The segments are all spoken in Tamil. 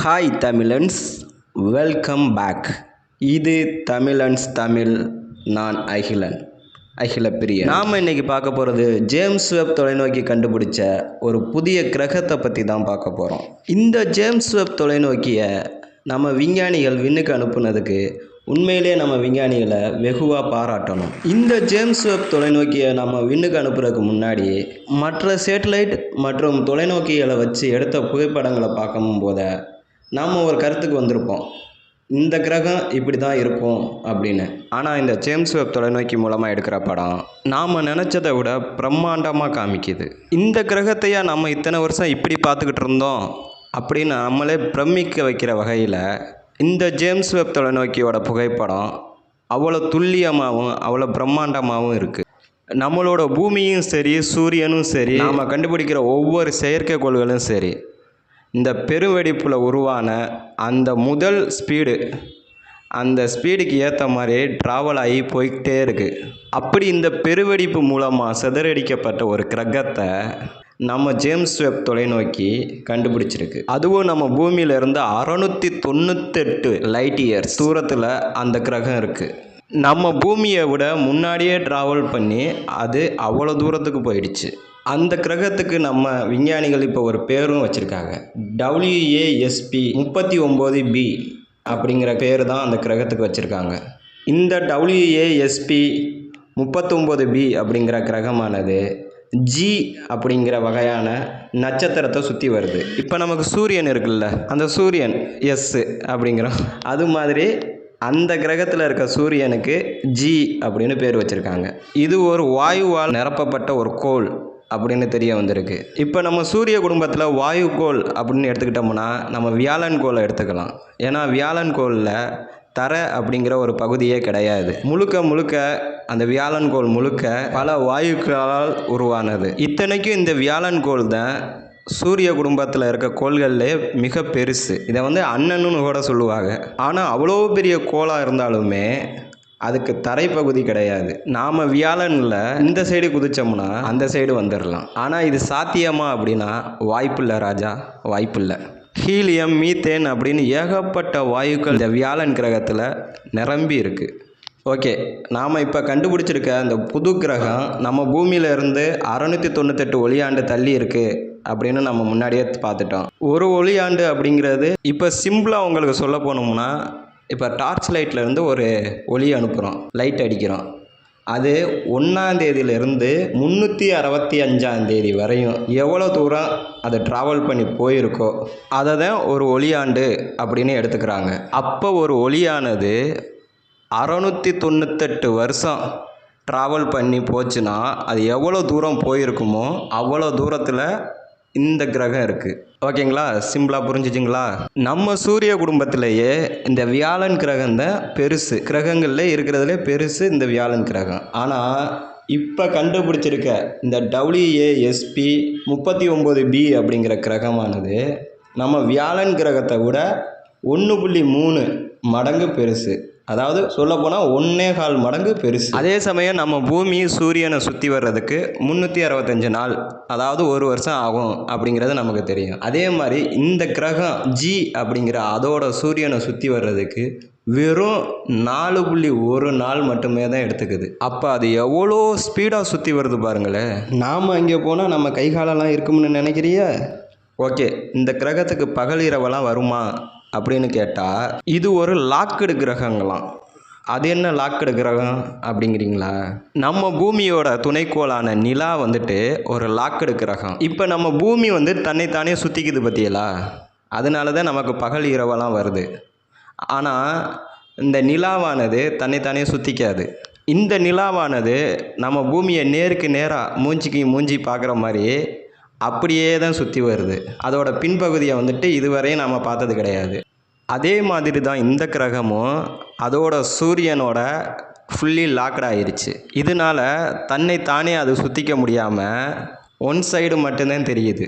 ஹாய் தமிழன்ஸ். வெல்கம் பேக் இது தமிழன்ஸ் தமிழ் நான் அகிலன். அகில பிரிய நாம் இன்னைக்கு பார்க்க போகிறது ஜேம்ஸ் வெப் தொலைநோக்கி கண்டுபிடிச்ச ஒரு புதிய கிரகத்தை பற்றி தான் பார்க்க போகிறோம் இந்த ஜேம்ஸ் வெப் தொலைநோக்கியை நம்ம விஞ்ஞானிகள் விண்ணுக்கு அனுப்புனதுக்கு உண்மையிலே நம்ம விஞ்ஞானிகளை வெகுவாக பாராட்டணும். இந்த ஜேம்ஸ் வெப் தொலைநோக்கியை நம்ம விண்ணுக்கு அனுப்புறதுக்கு முன்னாடி மற்ற சேட்டலைட் மற்றும் தொலைநோக்கிகளை வச்சு எடுத்த புகைப்படங்களை பார்க்கும் போத நாம் ஒரு கருத்துக்கு வந்திருப்போம். இந்த கிரகம் இப்படி தான் இருக்கும் அப்படின்னு. ஆனால் இந்த ஜேம்ஸ் வெப் தொலைநோக்கி மூலமாக எடுக்கிற படம் நாம் நினச்சதை விட பிரம்மாண்டமாக காமிக்குது. இந்த கிரகத்தையா நம்ம இத்தனை வருஷம் இப்படி பார்த்துக்கிட்டு இருந்தோம் அப்படின்னு நம்மளே பிரமிக்க வைக்கிற வகையில் இந்த ஜேம்ஸ் வெப் தொலைநோக்கியோட புகைப்படம் அவ்வளோ துல்லியமாகவும் அவ்வளோ பிரம்மாண்டமாகவும் இருக்குது நம்மளோட பூமியும் சரி சூரியனும் சரி நாம் கண்டுபிடிக்கிற ஒவ்வொரு செயற்கைக்கோள்களும் சரி இந்த பெருவெடிப்பில் உருவான அந்த முதல் ஸ்பீடு அந்த ஸ்பீடுக்கு ஏற்ற மாதிரி ட்ராவல் ஆகி போய்கிட்டே இருக்குது அப்படி இந்த பெருவெடிப்பு மூலமாக சிதறடிக்கப்பட்ட ஒரு கிரகத்தை நம்ம ஜேம்ஸ் வெப் தொலைநோக்கி கண்டுபிடிச்சிருக்கு. அதுவும் நம்ம பூமியிலேருந்து அறநூற்றி தொண்ணூத்தெட்டு லைட் இயர்ஸ் தூரத்தில் அந்த கிரகம் இருக்குது நம்ம பூமியை விட முன்னாடியே ட்ராவல் பண்ணி அது அவ்வளோ தூரத்துக்கு போயிடுச்சு. அந்த கிரகத்துக்கு நம்ம விஞ்ஞானிகள் இப்போ ஒரு பேரும் வச்சுருக்காங்க. டபிள்யூஏஎஸ்பி முப்பத்தி ஒம்பது பி அப்படிங்கிற பேர் தான் அந்த கிரகத்துக்கு வச்சுருக்காங்க. இந்த டபிள்யூஏஎஸ்பி முப்பத்தொம்போது பி அப்படிங்கிற கிரகமானது ஜி அப்படிங்கிற வகையான நட்சத்திரத்தை சுற்றி வருது. இப்போ நமக்கு சூரியன் இருக்குல்ல அந்த சூரியன் எஸ் அப்படிங்கிறோம் அது மாதிரி அந்த கிரகத்தில் இருக்க சூரியனுக்கு ஜி அப்படின்னு பேர் வச்சுருக்காங்க. இது ஒரு வாயுவால் நிரப்பப்பட்ட ஒரு கோள். அப்படின்னு தெரிய வந்திருக்கு. இப்போ நம்ம சூரிய குடும்பத்தில் வாயுக்கோள் அப்படின்னு எடுத்துக்கிட்டோம்னா நம்ம வியாழன் கோளை எடுத்துக்கலாம். ஏன்னா வியாழன் கோளில் தர அப்படிங்கிற ஒரு பகுதியே கிடையாது. முழுக்க முழுக்க அந்த வியாழன் கோள் முழுக்க பல வாயுக்களால் உருவானது. இத்தனைக்கும் இந்த வியாழன் கோள் தான் சூரிய குடும்பத்தில் இருக்க கோள்கள்லே மிக பெருசு. இதை வந்து அண்ணன்னு கூட சொல்லுவாங்க. ஆனால் அவ்வளோ பெரிய கோளாக இருந்தாலுமே அதுக்கு தரைப்பகுதி கிடையாது. நாம் வியாழனில் இந்த சைடு குதிச்சோம்னா அந்த சைடு வந்துடலாம் ஆனால் இது சாத்தியமா அப்படின்னா வாய்ப்பில்லை ராஜா வாய்ப்பில்லை. ஹீலியம் மீத்தேன் அப்படின்னு ஏகப்பட்ட வாயுக்கள் இந்த வியாழன் கிரகத்தில் நிரம்பி இருக்குது ஓகே நாம் இப்போ கண்டுபிடிச்சிருக்க அந்த புது கிரகம் நம்ம பூமியிலேருந்து அறநூற்றி தொண்ணூத்தெட்டு ஒளியாண்டு தள்ளி இருக்குது அப்படின்னு நம்ம முன்னாடியே பார்த்துட்டோம். ஒரு ஒளியாண்டு அப்படிங்கிறது இப்போ சிம்பிளாக உங்களுக்கு சொல்ல போனோம்னா இப்போ டார்ச் லைட்லேருந்து ஒரு ஒளி அனுப்புகிறோம் லைட் அடிக்கிறோம். அது ஒன்றாந்தேதியிலேருந்து முந்நூற்றி அறுபத்தி அஞ்சாந்தேதி வரையும் எவ்வளோ தூரம் அதை ட்ராவல் பண்ணி போயிருக்கோ அதை தான் ஒரு ஒளியாண்டு அப்படின்னு எடுத்துக்கிறாங்க. அப்போ ஒரு ஒளியானது அறநூற்றி தொண்ணூத்தெட்டு வருஷம் ட்ராவல் பண்ணி போச்சுன்னா அது எவ்வளோ தூரம் போயிருக்குமோ அவ்வளோ தூரத்தில் இந்த கிரகம் இருக்குது ஓகேங்களா? சிம்பிளாக புரிஞ்சுச்சிங்களா? நம்ம சூரிய குடும்பத்திலேயே இந்த வியாழன் கிரகம் தான் பெருசு. கிரகங்களில் இருக்கிறதுலே பெருசு இந்த வியாழன் கிரகம். ஆனால் இப்போ கண்டுபிடிச்சிருக்க இந்த டபிள்யூஏஎஸ்பி முப்பத்தி ஒம்பது பி அப்படிங்கிற கிரகமானது நம்ம வியாழன் கிரகத்தை விட ஒன்று புள்ளி மூணு மடங்கு பெருசு. அதாவது சொல்லப்போனால் ஒன்னே கால் மடங்கு பெருசு. அதே சமயம் நம்ம பூமி சூரியனை சுற்றி வர்றதுக்கு முந்நூற்றி அறுபத்தஞ்சு நாள் அதாவது ஒரு வருஷம் ஆகும் அப்படிங்கிறது நமக்கு தெரியும். அதே மாதிரி இந்த கிரகம் ஜி அப்படிங்கிற அதோட சூரியனை சுற்றி வர்றதுக்கு வெறும் நாலு புள்ளி ஒரு நாள் மட்டுமே தான் எடுத்துக்குது. அப்போ அது எவ்வளோ ஸ்பீடாக சுற்றி வருது பாருங்களேன் நாம் அங்கே போனால் நம்ம கை காலெல்லாம் இருக்கும்னு நினைக்கிறிய? ஓகே இந்த கிரகத்துக்கு பகல் இரவெல்லாம் வருமா? அப்படின்னு கேட்டால் இது ஒரு லாக்கடு கிரகங்களாம். அது என்ன லாக்கடு கிரகம் அப்படிங்கிறீங்களா? நம்ம பூமியோட துணைக்கோளான நிலா வந்துட்டு ஒரு லாக்கடு கிரகம். இப்போ நம்ம பூமி வந்து தன்னைத்தானே சுற்றிக்குது பற்றியலா அதனால தான் நமக்கு பகல் இரவெல்லாம் வருது. ஆனால் இந்த நிலாவானது தன்னைத்தானே சுற்றிக்காது இந்த நிலாவானது நம்ம பூமியை நேருக்கு நேராக மூஞ்சிக்கு மூஞ்சி பார்க்குற மாதிரி அப்படியே தான் சுற்றி வருது. அதோட பின்பகுதியை வந்துட்டு இதுவரையும் நம்ம பார்த்தது கிடையாது. அதே மாதிரி தான் இந்த கிரகமும் அதோட சூரியனோட ஃபுல்லி லாக்ட் ஆயிடுச்சு இதனால தன்னை தானே அது சுற்றிக்க முடியாமல் ஒன் சைடு மட்டும்தான் தெரியுது.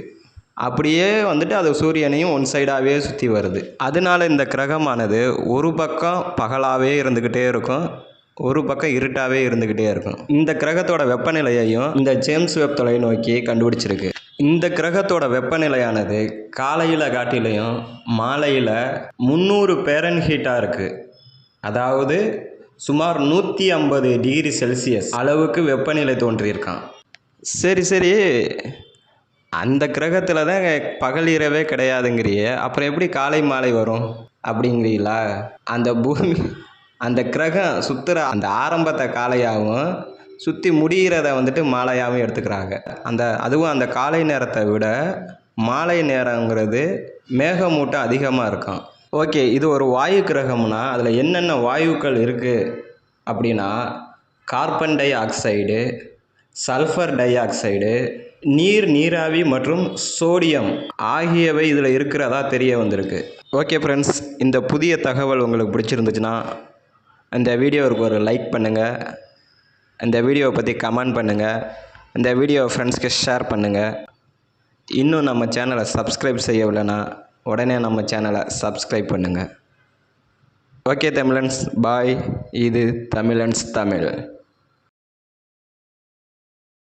அப்படியே வந்துட்டு அது சூரியனையும் ஒன் சைடாகவே சுற்றி வருது. அதனால இந்த கிரகமானது ஒரு பக்கம் பகலாகவே இருந்துக்கிட்டே இருக்கும் ஒரு பக்கம் இருட்டாகவே இருந்துக்கிட்டே இருக்கும். இந்த கிரகத்தோட வெப்பநிலையையும் இந்த ஜேம்ஸ் வெப் தொலைநோக்கி கண்டுபிடிச்சிருக்கு. இந்த கிரகத்தோட வெப்பநிலையானது காலையில் காட்டிலையும் மாலையில் முந்நூறு பேரன் ஹீட்டாக இருக்குது அதாவது சுமார் நூற்றி ஐம்பது டிகிரி செல்சியஸ் அளவுக்கு வெப்பநிலை தோன்றியிருக்கான் சரி சரி. அந்த கிரகத்தில் தான் பகல் இரவே கிடையாதுங்கிறியே. அப்புறம் எப்படி காலை மாலை வரும் அப்படிங்கிறீங்களா அந்த பூமி அந்த கிரகம் சுற்றுற அந்த ஆரம்பத்தை காலையாகவும் சுற்றி முடிகிறத வந்துட்டு மாலையாகவும் எடுத்துக்கிறாங்க. அந்த அதுவும் அந்த காலை நேரத்தை விட மாலை நேரங்கிறது மேகமூட்டம் அதிகமாக இருக்கும். ஓகே இது ஒரு வாயு கிரகம்னா அதில் என்னென்ன வாயுக்கள் இருக்குது அப்படின்னா carbon dioxide sulphur dioxide நீர் நீராவி மற்றும் சோடியம் ஆகியவை இதில் இருக்கிறதா தெரிய வந்திருக்கு. ஓகே ஃப்ரெண்ட்ஸ் இந்த புதிய தகவல் உங்களுக்கு பிடிச்சிருந்துச்சுன்னா இந்த வீடியோவுக்கு ஒரு லைக் பண்ணுங்கள் இந்த வீடியோவை பற்றி கமெண்ட் பண்ணுங்கள் இந்த வீடியோவை ஃப்ரெண்ட்ஸ்க்கு ஷேர் பண்ணுங்கள் இன்னும் நம்ம சேனலை சப்ஸ்கிரைப் செய்யவில்லைன்னா உடனே நம்ம சேனலை சப்ஸ்கிரைப் பண்ணுங்கள் ஓகே தமிழன்ஸ் பாய் இது தமிழன்ஸ் தமிழ்.